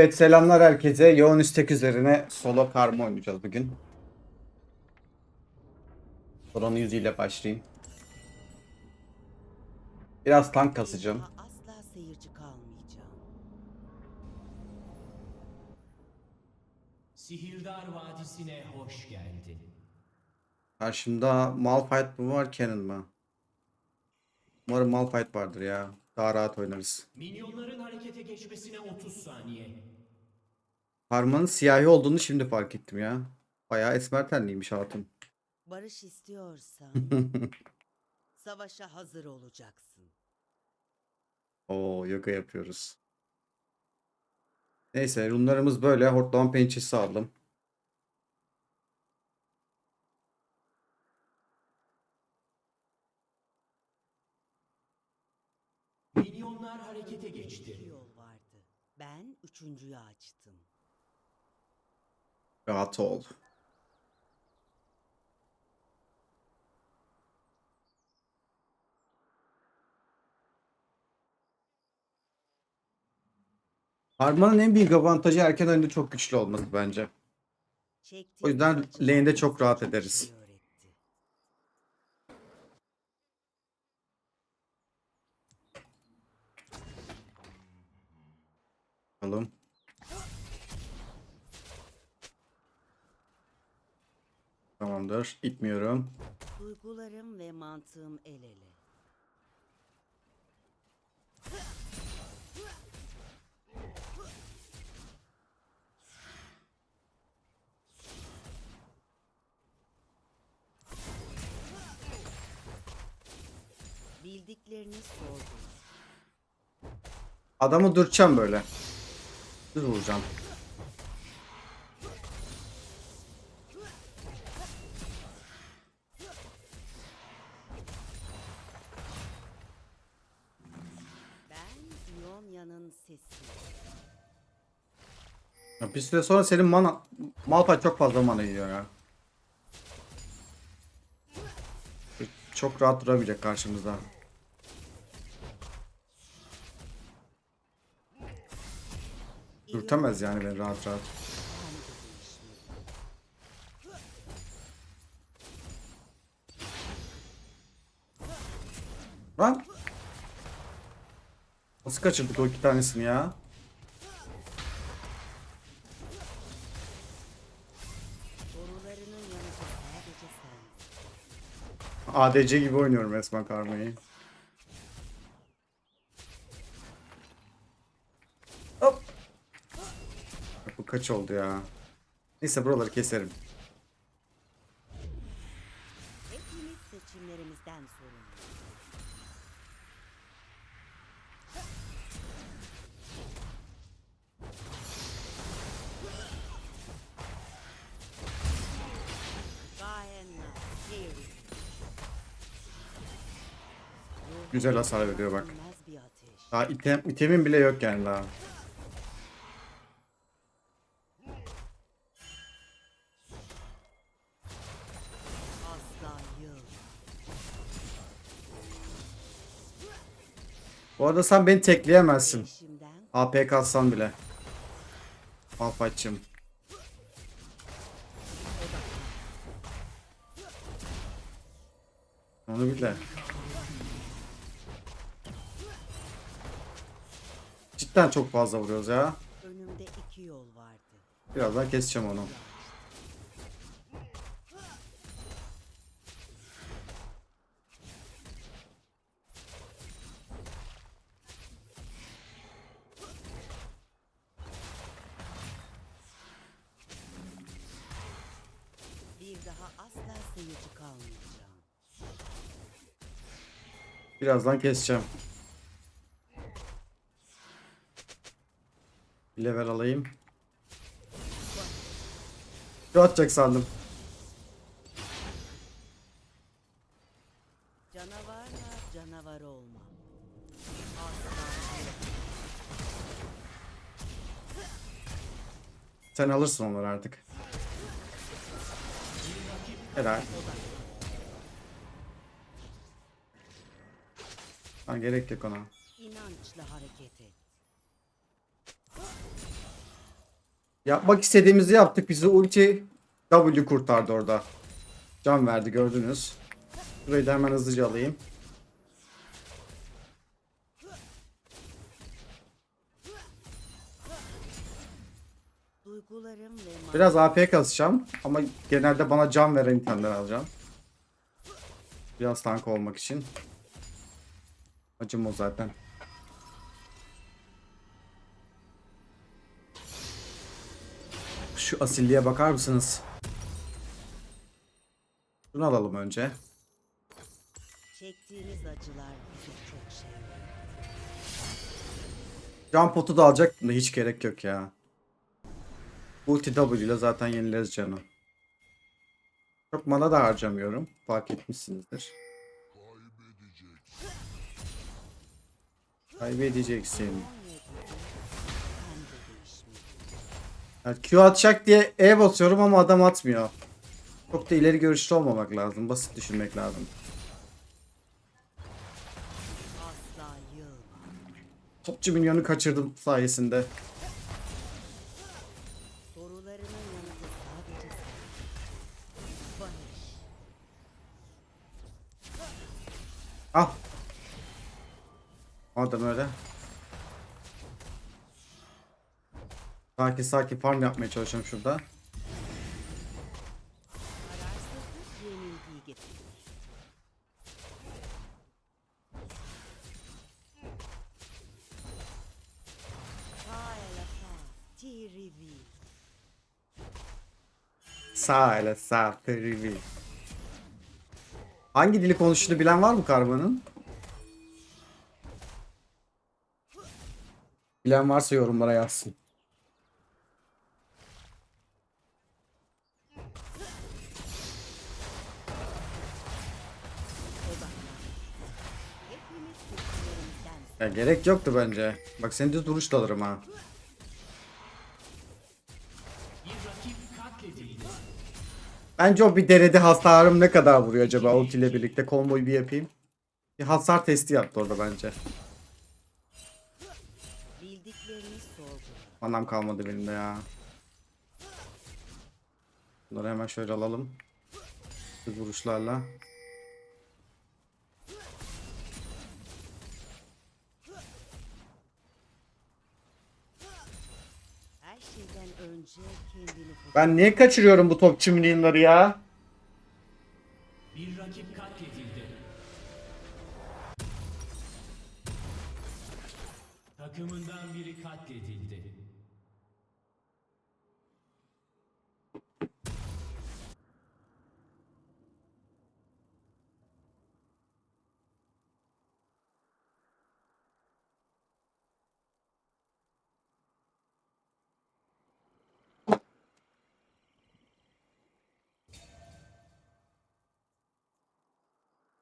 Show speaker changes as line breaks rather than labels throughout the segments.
Evet selamlar herkese. Yoğun istek üzerine solo karma oynayacağız bugün. Buranın yüzüyle başlayayım. Biraz tank kasacağım.
Asla seyirci kalmayacağım.
Sihirdar Vadisi'ne hoş geldin.
Karşımda Malphite mı var Canon mı? Umarım Malphite vardır ya. Daha rahat oynarız.
Minyonların harekete geçmesine 30 saniye.
Karmanın siyahi olduğunu şimdi fark ettim ya. Bayağı esmer tenliymiş hatun.
Barış istiyorsan savaşa hazır olacaksın.
Oo yoga yapıyoruz. Neyse runlarımız böyle. Hortlama pençesi aldım.
Minyonlar harekete
Bir
geçti.
yol vardı. Ben üçüncüyü açtım.
Rahat ol. Karmanın en büyük avantajı erken oyunda çok güçlü olması bence. O yüzden lane'de çok rahat ederiz.
şey öğretti.
Bakalım. Tamamdır. İtmiyorum.
Duygularım ve mantığım el ele. Bildiklerini sordum.
Adamı dürteceğim böyle. Düz vuracağım.
Ben İonya'nın sesi.
Ya bir süre sonra senin mana... Malphite çok fazla mana yiyor ya. Çok rahat durabilecek karşımızda. Dürtemez yani beni rahat rahat. Lan! Nasıl kaçırdık o iki tanesini ya? ADC gibi oynuyorum resmen karmayı. Hop. Bak Bu kaç oldu ya? Neyse buraları keserim.
Hepimiz seçimlerimizden.
Güzel hasar veriyor bak. Daha item, itemin bile yok yani daha. Arada sen beni tekleyemezsin.
Eşimden
AP kalsan bile. Malphite'cım. Onu bil de. Cidden çok fazla vuruyoruz ya.
önümde iki yol vardı.
Birazdan keseceğim onu. Birazdan keseceğim. Level alayım. Şu atacak sandım.
Canavarla canavar.
Sen alırsın onları artık. Helal. Ha, gerek yok ona.
İnan İnançla hareket et.
Yapmak istediğimizi yaptık. Bizi ulti W kurtardı orada. Can verdi gördünüz. Burayı da hemen hızlıca alayım. Biraz AP kasacağım ama genelde bana can veren itemler alacağım. Biraz tank olmak için. Acım o zaten. Şu asilliğe bakar mısınız? Şunu alalım önce.
çektiğimiz acılar bize çok şey.
Can potu da alacaktım da hiç gerek yok ya. Ulti W ile zaten yenileriz canı. Çok mana da harcamıyorum. Fark etmişsinizdir. Kaybedeceksin.
17'de ben de değişmedim.
Yani Q atacak diye E basıyorum ama adam atmıyor. Çok da ileri görüşlü olmamak lazım. Basit düşünmek lazım. Topçu milyonu kaçırdım sayesinde.
Sorularının
Adam öyle. Sakin sakin farm yapmaya çalışıyorum şurada. Sağ ele sağ. Trivi. Hangi dili konuştuğunu bilen var mı Karma'nın? Bilen varsa yorumlara yazsın. Ya gerek yoktu bence. Bak seni duruş da alırım ha. Bence o bir denedi hasarım ne kadar vuruyor acaba ulti ile birlikte komboyu bir yapayım. Bir hasar testi yaptı orada bence. Manam kalmadı benim de ya. Bunları hemen şöyle alalım. Düz vuruşlarla. Ben niye kaçırıyorum bu topçu milyonları ya?
Bir rakip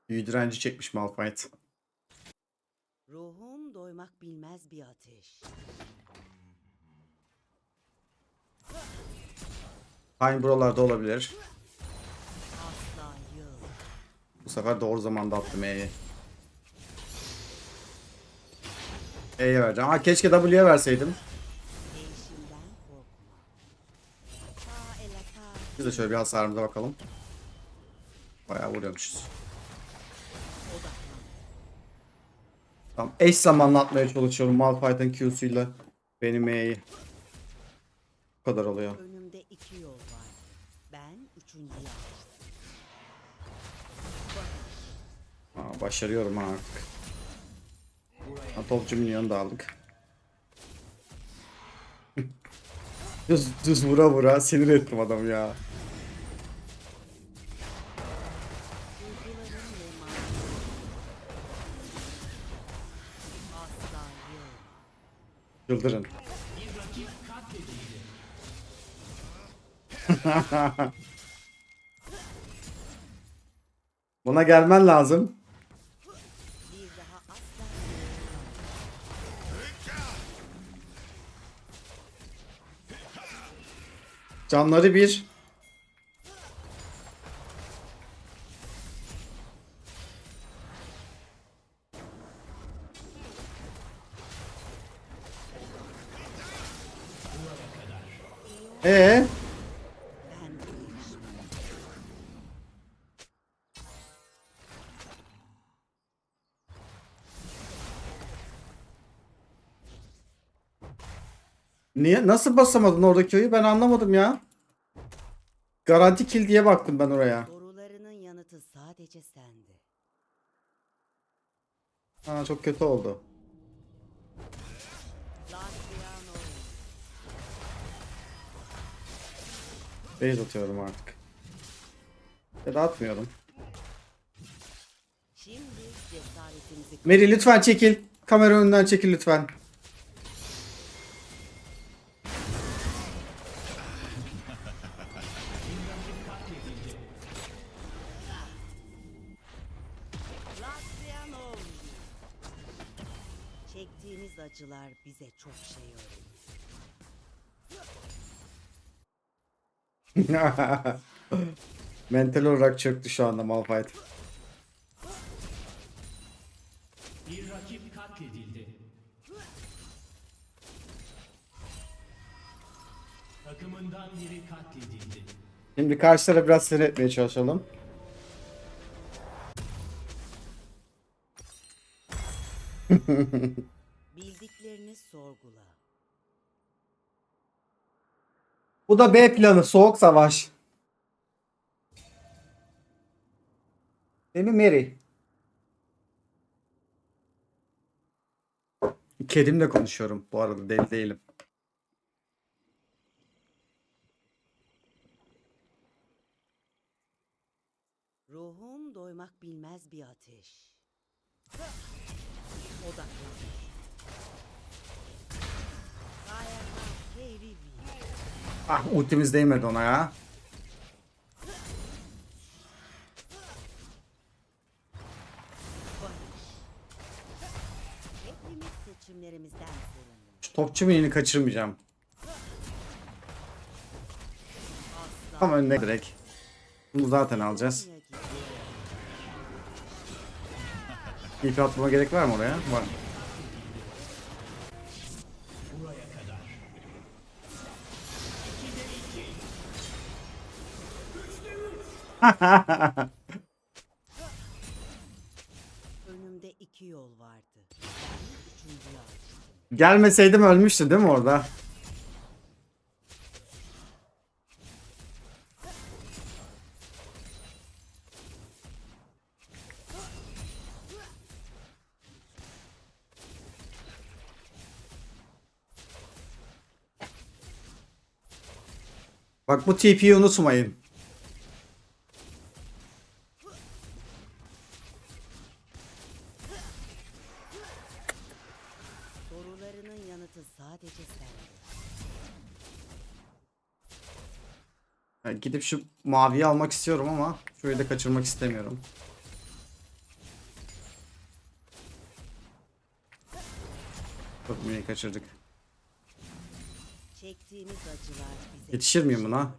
Büyü direnci çekmiş Malphite.
Ruhum doymak bilmez bir ateş.
Kayn buralarda olabilir.
Asla yıl.
Bu sefer doğru zamanda attım E'yi. E'ye vereceğim. Aa keşke W'ye verseydim.
Değişimden korkma. Ta ele ka,
Biz de şöyle bir hasarımıza bakalım. Bayağı vuruyormuşuz. Tamam eş zamanlı atmaya çalışıyorum Malphite'ın Q'suyla benim E'yi. Bu kadar oluyor.
Önümde iki yol var. Ben üçüncüyü.
Aa, başarıyorum ha artık. Ha, topçu milyonu da aldık. düz, düz vura vura sinir ettim adam ya. Çıldırın. Buna gelmen lazım. Canları bir. Ee, niye nasıl basamadın oradaki oyu ben anlamadım ya. Garanti kill diye baktım ben oraya.
Sorularının yanıtı sadece sende.
Ha çok kötü oldu. Base atıyorum artık. Ya da atmıyorum. Meri lütfen çekil. Kamera önünden çekil lütfen.
Latriano. Çektiğimiz acılar bize çok şey öğretti.
Mental olarak çöktü şu anda Malphite.
Bir rakip katledildi. Takımından biri katledildi.
Şimdi karşılara biraz sinir etmeye çalışalım.
Bildiklerini sorgula.
Bu da B planı soğuk savaş. Değil mi Mary? Kedimle konuşuyorum bu arada deli değilim.
Ruhum doymak bilmez bir ateş. Odaklan.
Ah ultimiz değmedi ona ya. Şu topçu minini kaçırmayacağım. Tam önüne direkt. Bunu zaten alacağız. İp atmama gerek var mı oraya? Var.
Önümde iki yol vardı. Üçüncüyü.
Gelmeseydim ölmüştü değil mi orada? Bak bu TP'yi unutmayın. Gidip şu maviyi almak istiyorum ama şurayı da kaçırmak istemiyorum. Çok mini kaçırdık. Yetişir miyim buna?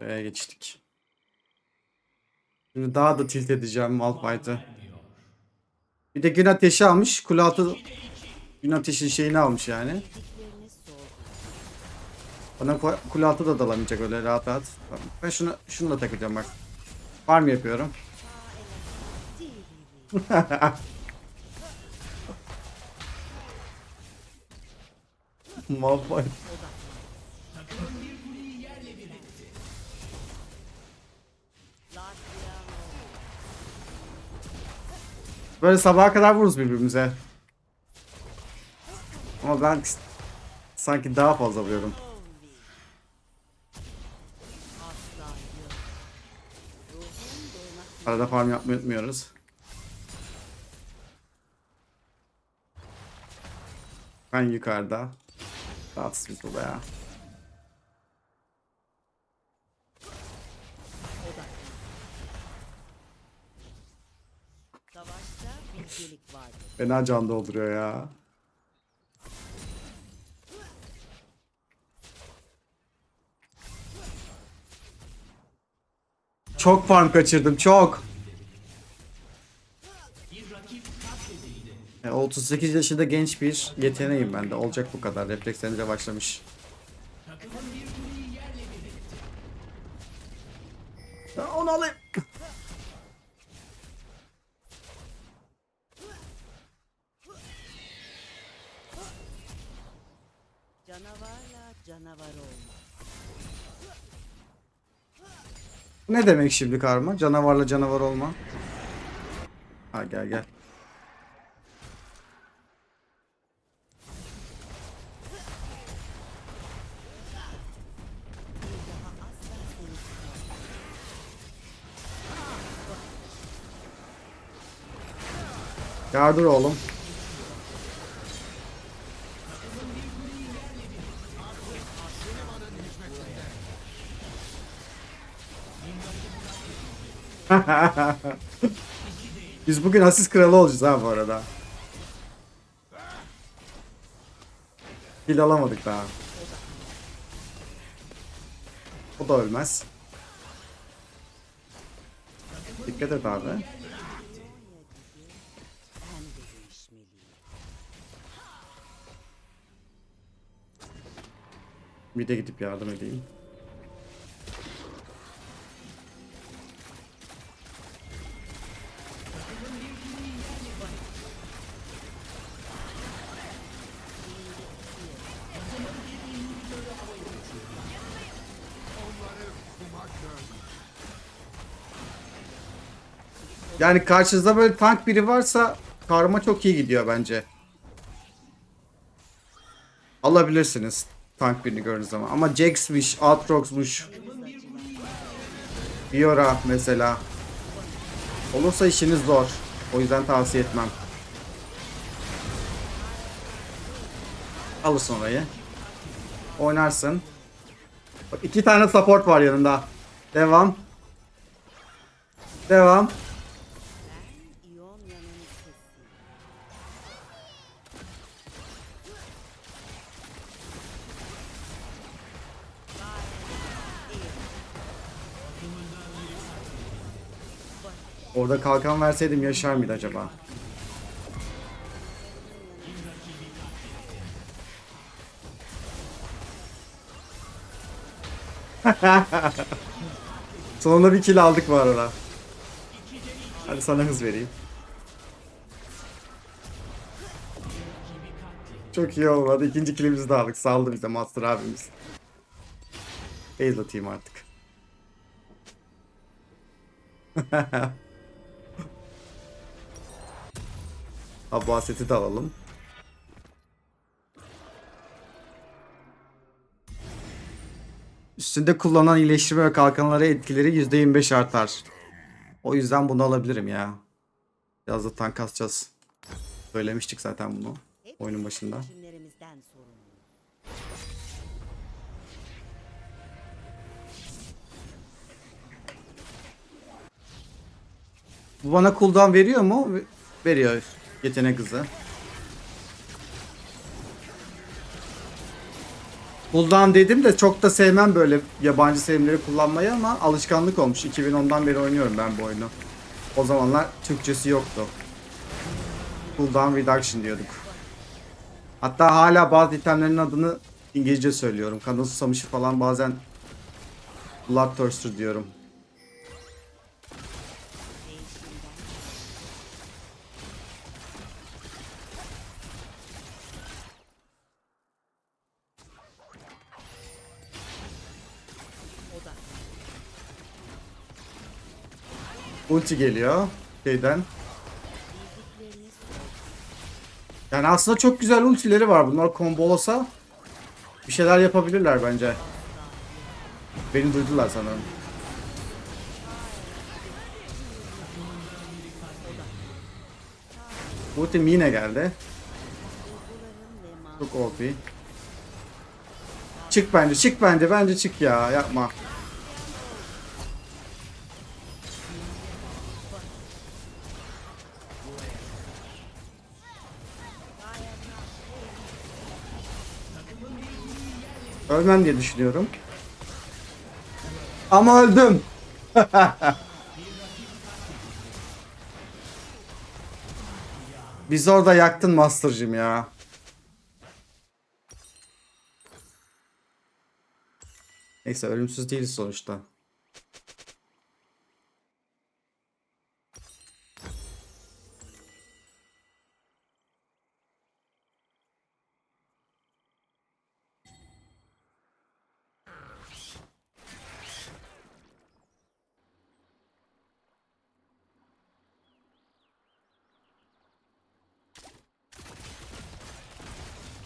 Buraya geçtik. Şimdi daha da tilt edeceğim Malphite'ı. Bir de gün ateşi almış. Kule altı gün ateşin şeyini almış yani. Bana ku- kule altı da dalamayacak öyle rahat rahat. Ben şunu şunu da takacağım bak. Farm yapıyorum.
TVV.
Malphite. Böyle sabaha kadar vururuz birbirimize. Ama ben sanki daha fazla vuruyorum. Arada farm yapmayı unutmuyoruz. Ben yukarıda. Rahatsız biz ya. Fena can dolduruyor ya. Çok farm kaçırdım çok.
Bir rakip
E, 38 yaşında genç bir yeteneğim ben de. Olacak bu kadar. Reflekslerim başlamış. Onu alayım.
Canavarla canavar olma.
Ne demek şimdi karma? Canavarla canavar olma. Ha gel gel. Yardır oğlum. Biz bugün asist kralı olacağız ha bu arada. Kill alamadık daha. O da ölmez. Dikkat et abi. Bir de gidip yardım edeyim. Yani karşınızda böyle tank biri varsa karma çok iyi gidiyor bence. Alabilirsiniz tank birini gördüğünüz zaman. Ama Jax'miş, Aatrox'muş, Fiora mesela. Olursa işiniz zor. O yüzden tavsiye etmem. Alırsın orayı. Oynarsın. Bak iki tane support var yanında. Devam. Devam. Orada kalkan verseydim yaşar mıydı acaba? Sonunda bir kill aldık bu arada. Hadi sana hız vereyim. Çok iyi olmadı. İkinci killimizi de aldık. Saldı bize Master abimiz. Base atayım artık. Abbaseti de alalım. Üstünde kullanılan iyileştirme ve kalkanlara etkileri %25 artar. O yüzden bunu alabilirim ya. Biraz da tank kasacağız. Söylemiştik zaten bunu. Oyunun başında. Bu bana cooldown veriyor mu? Ve- Veriyor. Yetenek hızı. Cooldown dedim de çok da sevmem böyle yabancı terimleri kullanmayı ama alışkanlık olmuş. 2010'dan beri oynuyorum ben bu oyunu. O zamanlar Türkçesi yoktu. Cooldown Reduction diyorduk. Hatta hala bazı itemlerin adını İngilizce söylüyorum. Kanal susamışı falan bazen Bloodthirster diyorum. Ulti geliyor şeyden. Yani aslında çok güzel ultileri var. Bunlar kombolasa bir şeyler yapabilirler bence. Beni duydular sanırım. Ultim yine geldi. Çok OP. Çık bence, çık bence, bence çık ya. Yapma. Ölmem diye düşünüyorum. Ama öldüm. Biz orada yaktın Master'cım ya. Neyse ölümsüz değiliz sonuçta.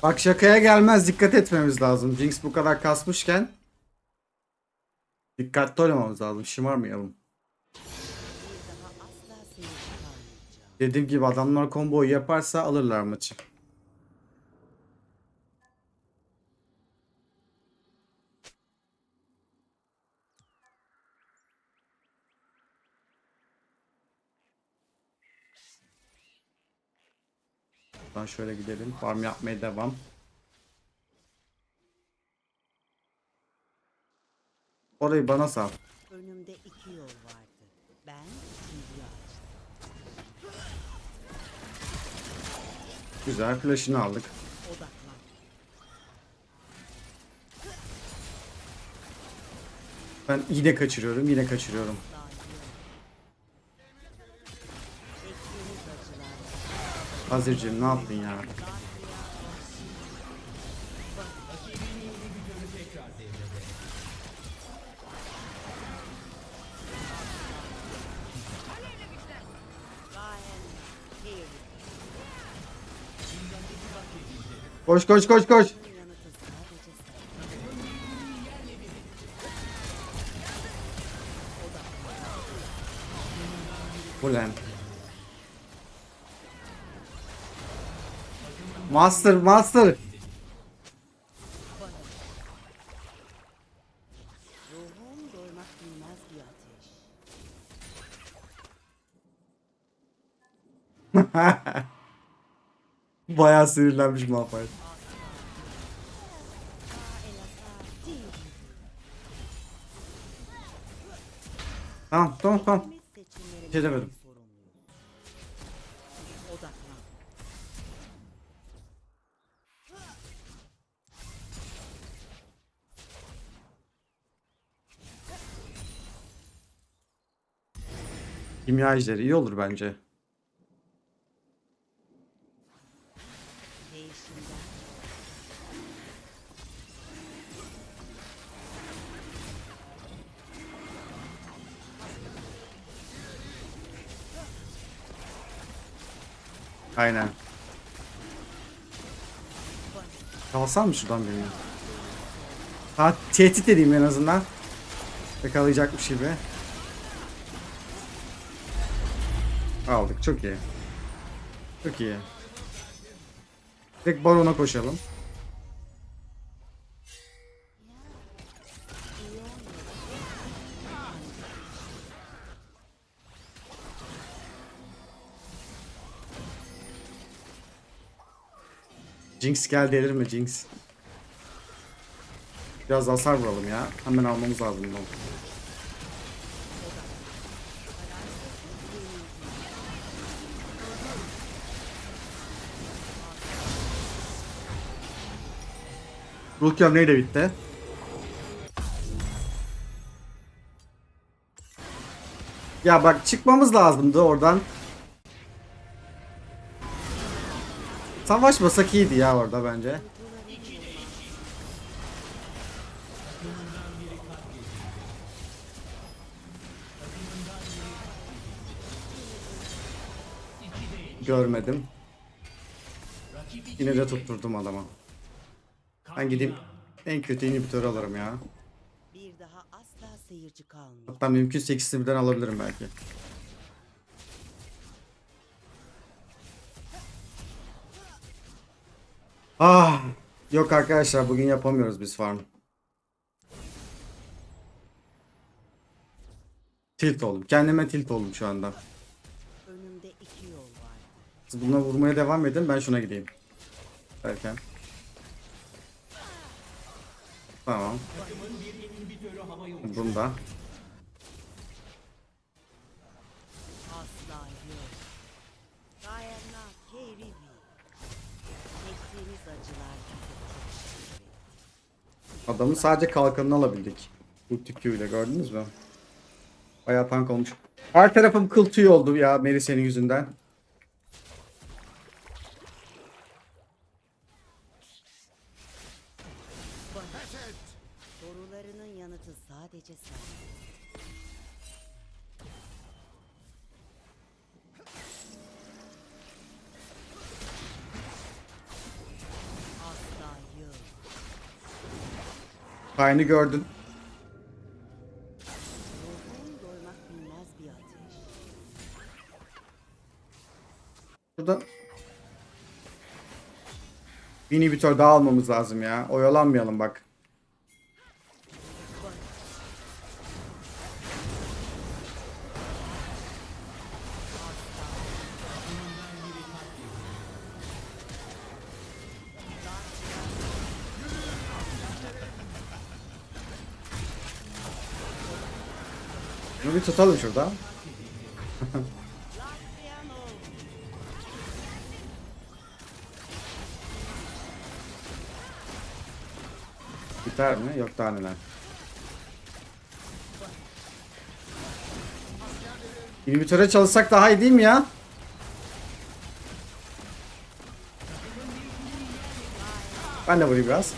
Bak şakaya gelmez dikkat etmemiz lazım. Jinx bu kadar kasmışken dikkatli oynamamız lazım. Şımarmayalım. Dediğim gibi adamlar komboyu yaparsa alırlar maçı. Buradan şöyle gidelim. Farm yapmaya devam. Orayı bana sal.
Önümde iki yol vardı. Ben açtım.
Güzel flash'ını aldık.
Odaklan.
Ben yine kaçırıyorum, yine kaçırıyorum. Hazırcığım ne yaptın ya? Koş koş koş koş. Master master.
Bir.
Bayağı sinirlenmiş Malphite. Tamam tamam tamam.
Seçimlerimizden
şey demedim. Kimya ejderi iyi olur bence. Aynen. Kalsam mı şuradan beni? Ha tehdit edeyim en azından. Yakalayacakmış gibi. Aldık çok iyi. Çok iyi. Tek barona koşalım. Jinx gel delir mi Jinx? Biraz hasar vuralım ya. Hemen almamız lazım bunu. Rukyam neyle bitti? Ya bak çıkmamız lazımdı oradan. Savaşmasak iyiydi ya orada bence. Görmedim. Yine de tutturdum adama. Ben gideyim en kötü inhibitörü alırım ya.
Bir daha asla seyirci kalmayacak.
Hatta mümkünse ikisini birden alabilirim belki. Ah, yok arkadaşlar bugün yapamıyoruz biz farm. Tilt oldum. Kendime tilt oldum şu anda.
Önümde iki yol vardı.
Siz buna vurmaya devam edin ben şuna gideyim. Erken. Tamam. Bunda.
Asla
sadece kalkanını alabildik. Ulti Q ile gördünüz mü? Bayağı tank olmuş. Her tarafım kıl tüy oldu ya Meri senin yüzünden.
Yıl.
Kaynı gördün. Burada bir inhibitor daha almamız lazım ya. Oyalanmayalım bak. Bir tutalım şurada. Biter mi? Yok daha neler. İnhibitöre çalışsak daha iyi değil mi ya? Ben de vurayım biraz.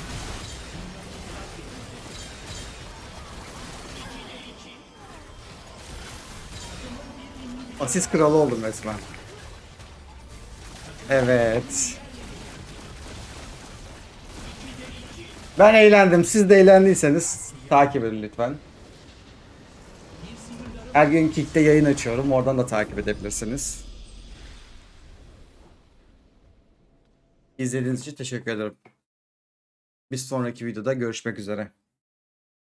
Asist kralı oldum resmen. Evet. Ben eğlendim. Siz de eğlendiyseniz takip edin lütfen. Her gün Kick'te yayın açıyorum. Oradan da takip edebilirsiniz. İzlediğiniz için teşekkür ederim. Bir sonraki videoda görüşmek üzere.